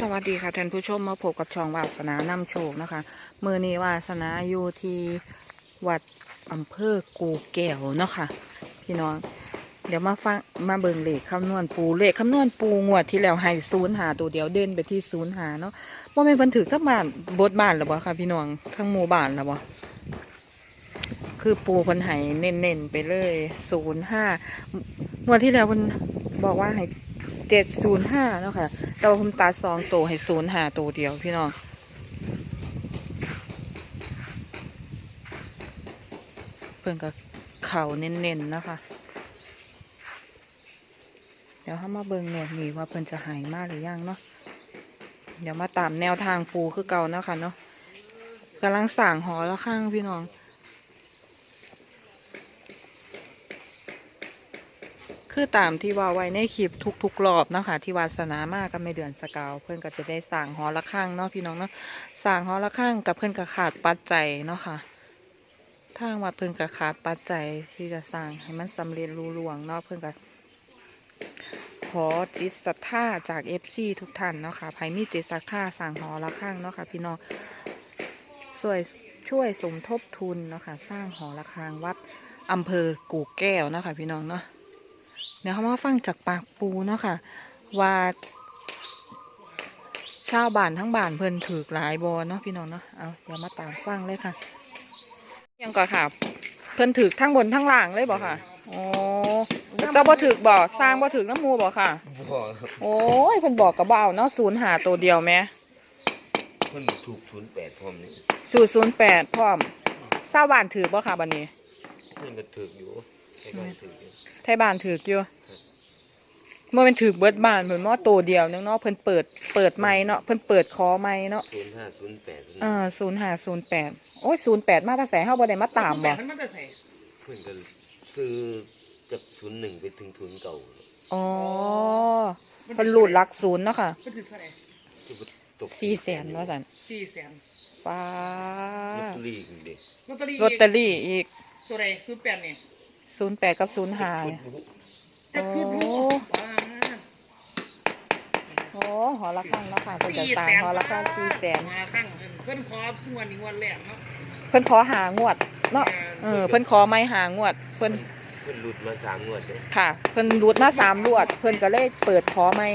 สวัสดีค่ะท่านผู้ชมมาพบกับช่องวาสนานำโชคนะคะมือนี้วาสนาอยู่ที่วัดอำเภอกูแก้วเนาะค่ะพี่น้อง เดี๋ยวมาฟังมาเบิ่งเลขคำนวณปูเลขคำนวณปูงวดที่แล้วให้ศูนย์หาตัวเดียวเด่นไปที่ศูนย์หาเนาะว่าไม่นบันทึกทั้งบ้านบทบ้านหรือบ่าค่ะพี่น้องทั้งหมู่บ้านหรือบ่าคือปูคนให้เน้นๆไปเลยศูนย์ห้างวดที่แล้วคนบอกว่าให้ เจ็ดศูนย์ห้าเนาะค่ะแต่ว่าผมตาสองตัวให้ศูนย์หาตัวเดียวพี่น้องเพื่อนกับเข่าเน้นๆนะคะ เดี๋ยวเขามาเบิ่งหนวดนี่ว่าเพิ่นจะหายมากหรือยังเนาะเดี๋ยวมาตามแนวทางปูคือเก่าเนาะคะเนาะกำลังสั่งหอแล้วข้างพี่น้อง คือตามที่ว่าไว้ในคลิปทุกๆรอบเนาะคะที่วาสนามากก็ไม่เดือนสกาว เพื่อนก็จะได้สั่งหอละข้างเนาะพี่น้องเนาะสั่งหอละข้างกับเพื่อนก็ขาดปัจจัยเนาะค่ะทางวัดเพิ่อนก็ขาดปัจจัยที่จะสร้างให้มันสำเร็จรุ่ล่วงเนาะเพิ่อนก็ขอจิตศรัทธาจากเอฟซีทุกท่านเนาะค่ะภายมีจิตศรัทธาสั่งหอละข้างเนาะค่ะพี่น้องช่วยช่วยสมทบทุนเนาะค่ะสร้างหอละข้างวัดอำเภอกู่แก้วเนาะค่ะพี่น้องเนาะ เดี๋ยวเขามาฟังจากปากปูเนาะค่ะ ว่าชาวบ้านทั้งบ้านเพิ่นถือหลายบอเนาะพี่น้องเนาะเอาเดี๋ยวมาตามฟังเลยค่ะ ยังก่อค่ะ เพิ่นถือทั้งบนทั้งล่างเลยบ่ค่ะโอ้เจ้าบ่ถือบ่สร้างบ่ถือน้ำมูบ่ค่ะบ่ครับโอ้ยเพิ่นบอกกับบ่าวเนาะศูนย์หาตัวเดียวแหม่เพิ่นถูกศูนย์แปดพร้อมนี่ศูนย์ศูนย์แปดพร้อมชาวบ้านถือบ่ค่ะบัดนี้เพิ่นก็ถูกอยู่ใช่ก็ถูกอยู่ ไทยบ้านถืออยู่เมื่อเป็นถือเบิดบ้านเพิ่นมอตัวเดียวนึงเนาะเพิ่นเปิดเปิดไม้เนาะเพิ่นเปิดคอไม้เนาะศูนย์ห้าศูนย์แปดเออศูนย์หาศูนย์แปดโอ้ยศูนย์แปดมาแตาแสเฮาบ่ได้มาตามบ่มันมันจะใส่เพิ่นก็ซื้อจากศูนย์หนึ่งไปถึงศูนย์เก่าอ๋อเพิ่นหลุดหลักศูนย์เนาะค่ะมันถึงเท่าไหร่คือบ่ตกสี่แสนว่าซั่นสี่แสนป้าลอตเตอรี่อีกเด็กลอตเตอรี่ลอตเตอรี่อีกตัวใดคือแปดเนี่ย ศูนย์แปดกับศูนย์หาจะคือโอ้รู้ว้าโอ้หอละข้างเนาะค่ะเพิ่นจะสร้างหอละข้างสี่แสนมาข้างเพิ่นขอมวนนี้มวนแรกเนาะเพิ่นขอหางวดเนาะเออเพิ่นขอไม่หางวด เพิ่นเพิ่นหลุดมาสามงวดเลยค่ะ เพิ่นรูดมาสามรวด เพิ่นก็เลยเปิดขอไม่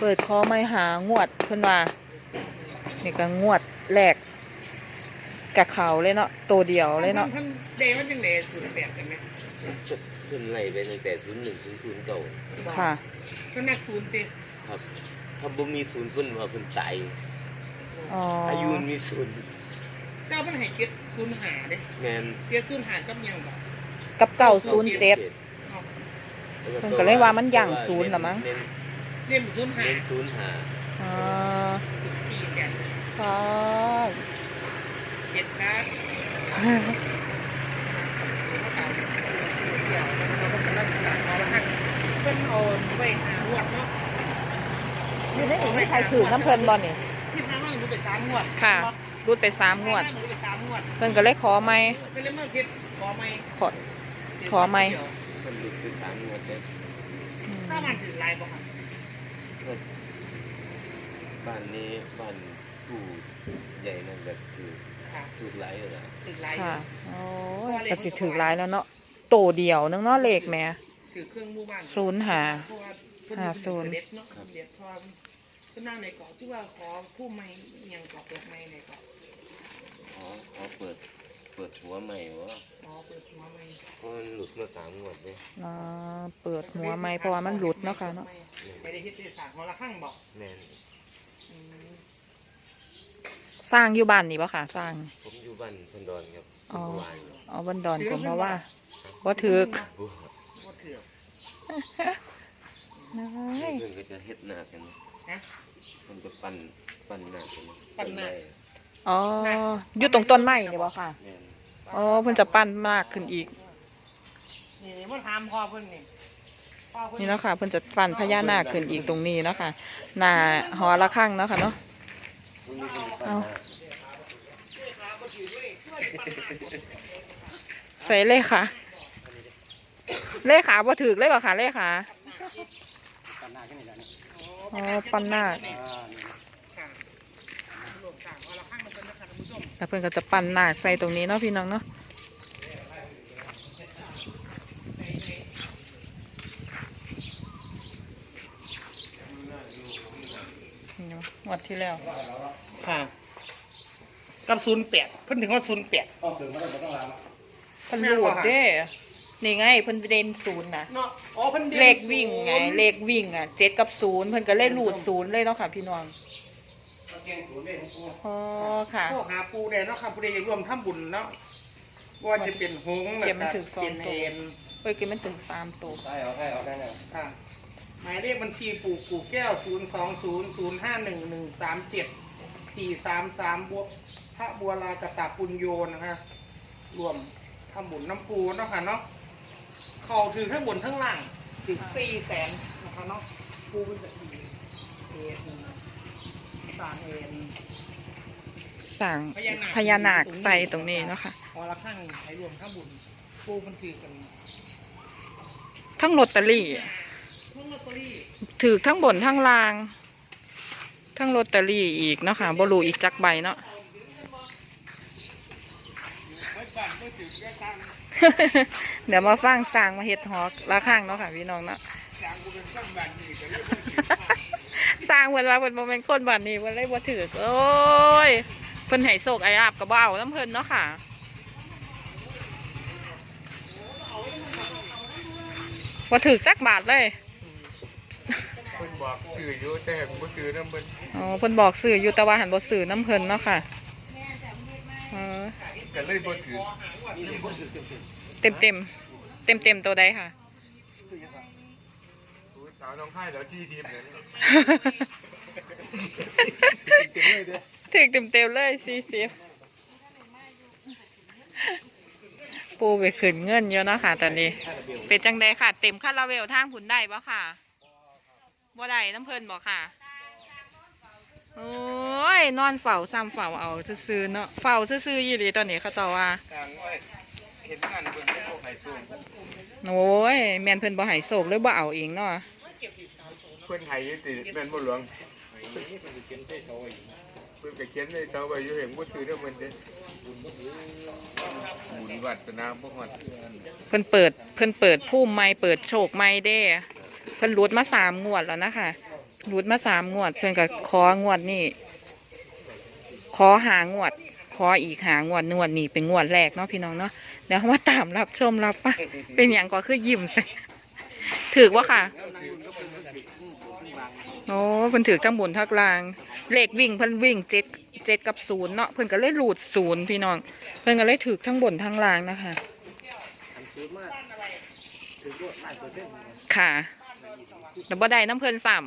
เปิดขอไม่หางวด เพิ่นว่านี่ก็งวดแรก กับเขาเลยเนาะตัวเดียวเลยเนาะท่านเดมันจังเดศูนย์แปดกันไหมเพิ่นไล่ไปตั้งแต่ศูนย์หนึ่งถึงศูนย์เก่าค่ะเพิ่นนักศูนย์ติครับถ้าบ่มีศูนย์เพิ่นว่าเพิ่นตายอ๋ออายุมันมีศูนย์เจ้ามันให้เก็บศูนย์หาเด้แม่นเก็บศูนย์หากับยังบ่กับเก่าศูนย์เจ็ดเอาเพิ่นก็เลยว่ามันย่างศูนย์ล่ะมั้งเน้นเล่นศูนย์หาเน้นศูนย์หาอ๋อสี่แสนค่ะ เจ็ดครับเพิ่นเอาไปหาหวดเนาะอยู่ในนี้มีใครถือน้ำเพิ่นบ่นี่ที่พามาหนูไปสามหวดค่ะรูดไปสามงวดหนูไปสามหวด เพิ่นก็เลยขอไม่เป็นเรื่องเมื่อเพชรขอไม่ขอขอไหมเพิ่นหลุดไปสามงวดเลยอืมถ้ามันถือลายบ่ค่ะบ้านนี้บ้านผู้ใหญ่นั่นก็คือ ค่ะสูตรไหลเลยนะถือลายค่ะ โอ้ยก็สิถือหลายแล้วเนาะโตเดียวนึงเนาะเลขแหม่ ถือเครื่องมู่บ้านศูนย์หาเพราะว่าเพิ่หาศูนย์ เด็ดเนาะเด็ดพอก็นั่งในเกาะที่ว่าขอผู้ไม่ยังเกาะเปิดไม่ในเกาะอ๋อเขาเปิด เปิดหัวใหม่วะอ๋อเปิดหัวไม่เพราะมันหลุดมาสามงวดเลยอ่าเปิดหัวไม่เพราะว่ามันหลุดเนาะค่ะเนาะ ไม่ได้เฮ็ดได้สร้างหัวละข้างบอกแม่นอืม สร้างอยู่บ้านนี่ปะค่ะสร้าง ผมอยู่บ้านพันดอนครับอ๋อ เมื่อวานเอาบันดอนกลมเพราะว่าว่าถือกบัวบ่ถือกน้อยเพื่อนก็จะเฮ็ดหน้ากันนะมันจะปั้นปั้นหน้ากันปั้นหน้าต้ไม้อ๋ออยู่ตรงต้นไม้นี่ปะค่ะ แม่นอ๋อเพิ่นจะปั้นมากขึ้นอีก นี่ว่าถามพ่อเพิ่นนี่พ่อเพิ่นี่เนาะค่ะเพิ่นจะปั้นพญานาคขึ้นอีกตรงนี้เนาะค่ะหน้าหอละข้างเนาะค่ะเนาะพรุ่งนี้ เอาใส่เลขค่ะ เลขขาบ่ถือเลยปะค่ะเลขขาอ๋อปันหน้างมันเป็นนะคะท่านผู้ชมแล้วเพื่อนก็จะปั้นนาใส่ตรงนี้เนาะพี่น้องเนาะนี่เนาะ งวดที่แล้ว ค่ะกับศูนย์แปดเพิ่นถึงว่าศูนย์แปดเพิ่นรูดเด้นี่ไงเพิ่นเด่นศูนย์นะเนาะอ๋อเพิ่นด่นเลขวิ่งไง เลขวิ่งอะเจ็ดกับศูนย์เพิ่นก็เลยรูดศูนย์เลยเนาะค่ะ พี่น้องอ๋อค่ะโทรหาปูได้เนาะค่ะปูได้อยากร่วมทำบุญเนาะว่าจะเป็นหงส์เก็บมันถึงสองเป็นตัว เอ็นเอ้ยกินมันถึงสามตัวใช่เอาให้เอาได้แล้วค่ะ หมายเลขบัญชีปู่กูแก้วศูนย์สองศูนย์ศูนย์ห้าหนึ่งหนึ่งสามเจ็ดสี่สามสามบัวพระบัวลากตะปุญโยนะคะรวมทำบุญน้ำปูเนาะค่ะเนาะเขาถือทั้งบนทั้งล่างถึงสี่แสนนะคะเนาะปูเป็นแบบนี้เอ็นสามเอ็นสั่งพญานาคพญานาคใส่ตรงนี้เนาะค่ะพอละข้างให้รวมทั้งบุญปูมันถือกัน ทั้งลอตเตอรี่ ถือทั้งบนทั้งล่าง ทั้งลอตเตอรี่อีกเนาะค่ะบรูอีกจักใบเนาะเดี๋ยวมาฟังสร้างมาเฮ็ดฮอกละข้างเนาะค่ะพี่น้องเนาะจางเป็นช่างบันนี่ก็เรียกว่าถือสร้างเพิ่นว่าเพิ่นบ่แม่นคนบ้านนี้เพิ่นเลยบ่ถือโอ้ยเพิ่นให้โศกไอ้อาบก็บ่เอาน้ำเพิ่นเนาะค่ะบ่ถือจักบาทเลย บอกซื้ออยู่แต่ผมบ่ซื้อนํเพิ่นอ๋อเพิ่นบอกซื้ออยู่แต่ว่าหันบ่ซื้อน้ำเพิ่นเนาะค่ะเออก็เลยบ่ซื้อเต็มเต็มเต็มเต็มๆตัวใดค่ะ สาวน้องไห้แล้วที่ทีมเนี่ยถึงเต็มเต็มๆเลยสี่สิบปูไปขึ้นเงินเยอะเนาะค่ะ ตอนนี้ เป็นจังใดค่ะ เต็มคาราเวลทางผุนได้ปะค่ะ บ่ได้น้ำเพลินบอกค่ะ โอ้ยนอนเฝ้าซ้ำเฝ้าเอาซื่อๆเนาะเฝ้าซื่อๆยี่หลีตอนนี้เขาเจ้าว่าทางว่าเห็นงานเพิ่นพวกไห้สูงโอ้ยแม่นเพิ่นบ่ให้โศกเลยบ่เอาเองเนาะเพิ่นไห้อยู่ติแม่นบ่หลวงเพิ่นก็เขียนในเสาไว้อยู่เห็นบ่ซื้อนํเพิ่นเด้บุญวัฒนาบ่ฮอดเพิ่นเปิดเพิ่นเปิดผู้ไม่เปิดโชคไม่เด้ เพิ่นรูดมาสามงวดแล้วนะคะรูดมาสามงวด เพิ่นก็ของวดนี่ขอหางวด ขออีกหางวดงวดนี่เป็นงวดแรกเนาะพี่น้องเนาะเดี๋ยวมาตามรับชมรับฟังเป็นอย่างก็คือยิ้มใส่ถือว่าค่ะโอ้เพิ่นถือทั้งบนทั้งล่าง เลขวิ่งเพิ่นวิ่งเจ็ดเจ็ดกับศูนย์เนาะเพิ่นก็เลยหลุดศูนย์พี่น้อง เพิ่นก็เลยถือทั้งบนทั้งล่างนะคะค่ะ แล้วบ่ได้น้ำเพิ่นซ้ำ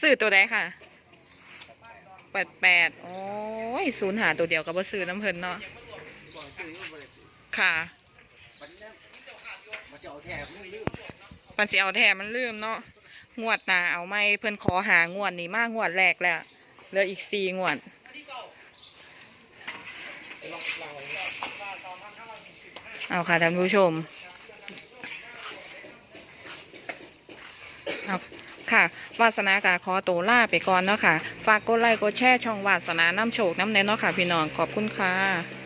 ซื้อตัวใดค่ะแปดแปดโอ้ยศูนย์หาตัวเดียวกับบ่ซื้อน้ำเพิ่นเนาะค่ะมันสิเอาแท้มันลืมเนาะงวดหนาเอาไม่เพิ่นขอหางวดนี้มากงวดแรกแล้วเหลืออีกสี่งวด เอาค่ะท่านผู้ชมเอาค่ะ วาสนากาคอตัวล่าไปก่อนเนาะค่ะ ฝากกดไลค์กดแชร์ช่องวาสนาน้ำโชคน้ำเน้นเนาะค่ะ พี่น้องขอบคุณค่ะ